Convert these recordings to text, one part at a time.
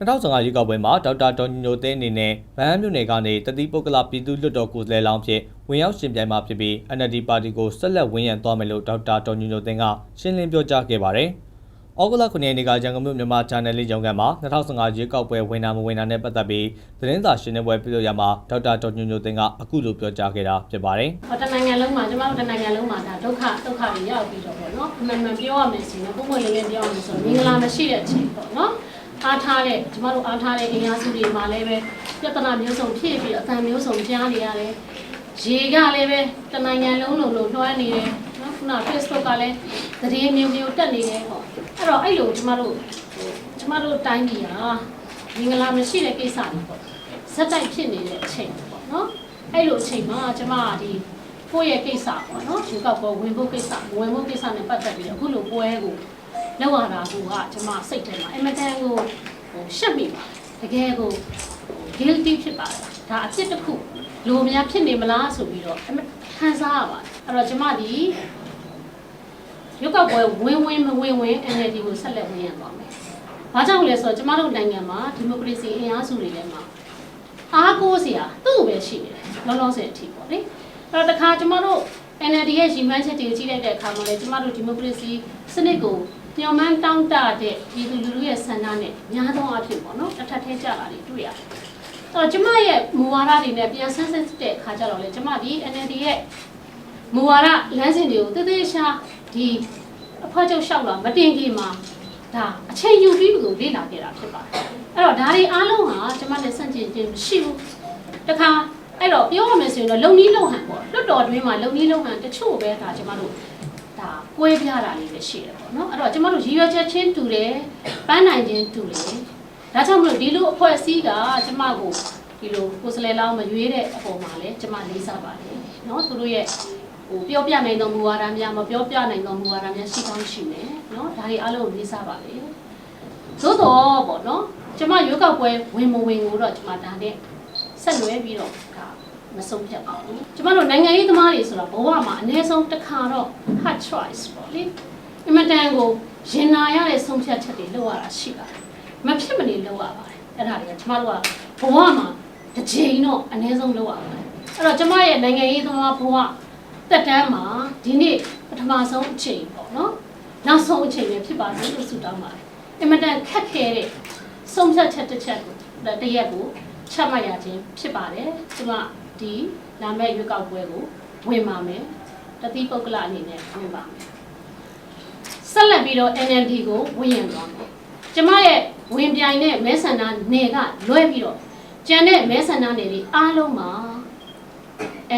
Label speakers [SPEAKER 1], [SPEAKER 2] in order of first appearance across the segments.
[SPEAKER 1] 2015ရွေးကောက်ပွဲမှာဒေါက်တာဒေါ်ညိုညိုသိန်းအနေနဲ့ဗဟန်းမြို့နယ်ကနေတတိပုဂ္ဂလပြည်သူ့လွှတ်တော်ကိုယ်စားလှယ်လောင်းဖြစ်ဝင်ရောက်ရှင်ပြိုင်မှာဖြစ်ပြီး NLD ပါတီကိုဆက်လက်ဝင်ရန်သွားမယ်လို့ဒေါက်တာဒေါ်ညိုညိုသိန်းကရှင်းလင်းပြောကြားခဲ့ပါတယ်။ဩဂုတ်လ9ရက်နေ့ကရန်ကုန်မြို့မြန်မာ Channel လေးရုံးခန်းမှာ2015ရွေးကောက်ပွဲဝင်နာမဝင်နာနဲ့ပတ်သက်ပြီးသတင်းစာရှင်းလင်းပွဲပြုလုပ်ရမှာဒေါက်တာဒေါ်ညိုညိုသိန်းကအခုလိုပြောကြားခဲ့တာဖြစ်ပါတယ်။
[SPEAKER 2] ဟောတနိုင်ငံလုံးမှာကျမတို့တနိုင်ငံလုံးမှာဒါဒုက္ခဒုက္ခတွေရောက်ပြီးတော့ပေါ့နော်အမှန်မှန်ပြောရမယ်ဆိုရင်ပုံမှန်လေးလေးပြောရမယ်ဆိုရင်မင်္ဂလာမရှိတဲ့အချိန်ပေါ့နော် အားထားတဲ့ကျမတို့အားထားတဲ့အင်အားစုတွေမှာလည်းပဲပြဿနာမျိုးစုံဖြစ်ပြီးအတန်မျိုးစုံကြားနေရတယ်ရေကလည်းပဲတနိုင်ငံလုံးလုံးလုံးလွှမ်းနေတယ်နော်ခုန Facebook ကလည်းသတင်းမျိုးမျိုးတက်နေတယ်ပေါ့အဲ့တော့အဲ့လိုကျမတို့ဟိုကျမတို့တိုင်းပြည်ဟာမင်္ဂလာမရှိတဲ့ကိစ္စတွေပေါ့ဇက်တိုက်ဖြစ်နေတဲ့အချိန်ပေါ့နော်အဲ့လိုအချိန်မှာကျမကဒီကိုယ့်ရဲ့ကိစ္စပေါ့နော်ဒီကောက်ပေါ်ဝင်ဖို့ကိစ္စဝင်ဖို့ကိစ္စနဲ့ပတ်သက်ပြီးတော့အခုလိုပွဲကို လောက်ရတာကကျွန်မစိတ်ထဲမှာအင်မတန်ကိုဟိုရှက်မိပါတကယ်ကို guilty ဖြစ်ပါတယ်ဒါအဖြစ်တစ်ခုလိုများဖြစ်နေမလားဆိုပြီးတော့အမခံစားရပါတယ်အဲ့တော့ကျွန်မဒီရုပ်ကောက်ပွဲဝင်ဝင်မဝင်ဝင် NLD ကိုဆက်လက်ဝင်ရသွားမယ်။ဘာကြောင့်လဲဆိုတော့ကျမတို့နိုင်ငံမှာဒီမိုကရေစီအင်အားစုတွေထဲမှာအားကိုးစရာသူ့ပဲရှိနေတယ်လောလောဆယ်အထိပေါ့လေ။အဲ့တော့တခါကျမတို့ NLD ရဲ့ရီမန်းချက်တွေကိုကြည့်လိုက်တဲ့အခါမှာလေကျမတို့ဒီမိုကရေစီစနစ်ကို ညှော်မှန်းတောင်းတတဲ့ပြည်သူလူထုရဲ့ဆန္ဒနဲ့ညားသောအဖြစ်ပေါ့နော်တစ်ထပ်ထဲကြလာတွေတွေ့ရတယ်။အဲ့တော့ကျမရဲ့မူဝါဒတွေနဲ့ပြန်ဆန်းစစ်တဲ့အခါကျတော့လေကျမဒီ NLD ရဲ့မူဝါဒလမ်းစဉ်တွေကိုတည်တည်ရှာဒီအဖွဲ့ချုပ်လျှောက်လာမတင်ခင်မှာဒါအချိန်ယူပြီးကိုလေ့လာခဲ့တာဖြစ်ပါတယ်။အဲ့တော့ဒါတွေအားလုံးဟာကျမနဲ့ဆန့်ကျင်ခြင်းမရှိဘူး။တခါအဲ့တော့ပြောရမယ်ဆိုရင်တော့လုံနီးလုံဟန်ပေါ့လွတ်တော်တွင်းမှာလုံနီးလုံဟန်တချို့ပဲဒါကျမတို့ ဒါကွဲပြားတာလေးပဲရှိတယ်ပေါ့နော်အဲ့တော့ကျမတို့ရည်ရွယ်ချက်ချင်းတူတယ်ပန်းနိုင်ခြင်းတူတယ်ဒါကြောင့်မလို့ဒီလိုအဖွဲ့အစည်းကကျမကိုဒီလိုကိုယ်စလဲလောင်းမရွေးတဲ့အပေါ်မှာလည်းကျမလေးစားပါတယ်နော်သူတို့ရဲ့ဟိုပြောပြနိုင်သောမူဝါဒများမပြောပြနိုင်သောမူဝါဒများရှိကောင်းရှိမယ်နော်ဒါတွေအားလုံးကိုလေးစားပါလေသို့တော့ပေါ့နော်ကျမရွေးကောက်ပွဲဝင်မဝင်ကိုတော့ကျမဒါနဲ့ဆက်လွဲပြီးတော့ဒါ မဆုံးဖြတ်ပါဘူးကျမတို့နိုင်ငံရေးသမားတွေဆိုတော့ဘဝမှာအနည်းဆုံးတစ်ခါတော့ hard choice ပေါ့လေအင်မတန်ကိုရင်နာရတဲ့ဆုံးဖြတ်ချက်တွေလုပ်ရတာရှိပါတယ်မဖြစ်မနေလုပ်ရပါတယ်အဲ့ဒါတွေကကျမတို့ကဘဝမှာတစ်ချိန်တော့အနည်းဆုံးလုပ်ရပါတယ်အဲ့တော့ကျမရဲ့နိုင်ငံရေးသမားဘဝတက်တန်းမှာဒီနေ့ပထမဆုံးအချိန်ပေါ့နော်နောက်ဆုံးအချိန်ပဲဖြစ်ပါစေလို့ဆုတောင်းပါတယ်အင်မတန်ခက်ခဲတဲ့ဆုံးဖြတ်ချက်တစ်ချက်ကိုတရက်ကိုချမှတ်ရခြင်းဖြစ်ပါတယ်ကျမ ဒီလာမယ့်ရွေးကောက်ပွဲကိုဝင်ပါမယ်တတိပုဂ္ဂလအနေနဲ့ဝင်ပါမယ်ဆက်လက်ပြီးတော့ NLD ကိုဝင်ရင်သွားမယ်ကျမရဲ့ဝင်ပြိုင်တဲ့မဲဆန္ဒနယ်ကလွဲပြီးတော့ကျန်တဲ့မဲဆန္ဒနယ်တွေအားလုံးမှာ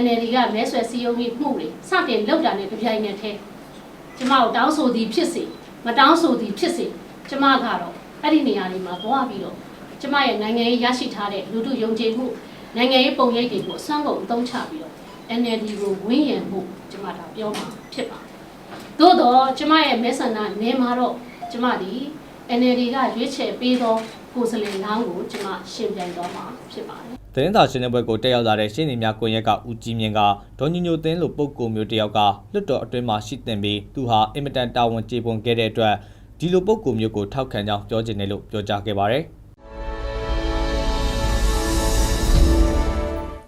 [SPEAKER 2] NLD ကမဲဆွယ်စည်းရုံးရေးမှုတွေစတင်လုပ်တာနဲ့ကြပြိုင်နဲ့ထဲကျမတို့တောင်းဆိုသည်ဖြစ်စေမတောင်းဆိုသည်ဖြစ်စေကျမကတော့အဲ့ဒီနေရာတွေမှာသွားပြီးတော့ကျမရဲ့နိုင်ငံရေးရရှိထားတဲ့လူထုယုံကြည်မှု နိုင်ငံရေးပုံရိပ်တွေကိုအစွမ်းကုန်အသုံးချပြီးတော့ NLD ကိုဝင်းရံမှုကျမဒါပြောမှာဖြစ်ပါတယ်။သို့တော့ကျမရဲ့မဲဆန္ဒနယ်မှာတော့ကျမဒီ NLD ကရွေးချယ်ပေးသောကိုယ်စားလှယ်လောင်းကိုကျမရှင်ပြိုင်တော့မှာဖြစ်ပါတယ်။
[SPEAKER 1] သတင်းစာရှင်းလင်းပွဲကိုတက်ရောက်လာတဲ့ရှင်းနေများကွန်ရက်ကဦးကြီးမြင့်ကဒေါ်ညိုညိုသင်းလိုပုံကိုမျိုးတစ်ယောက်ကလွတ်တော်အတွင်းမှာရှိတင်ပြီးသူဟာအင်မတန်တာဝန်ကျေပွန်ခဲ့တဲ့အတွက်ဒီလိုပုံကိုမျိုးကိုထောက်ခံကြောင်းပြောချင်တယ်လို့ပြောကြားခဲ့ပါတယ်။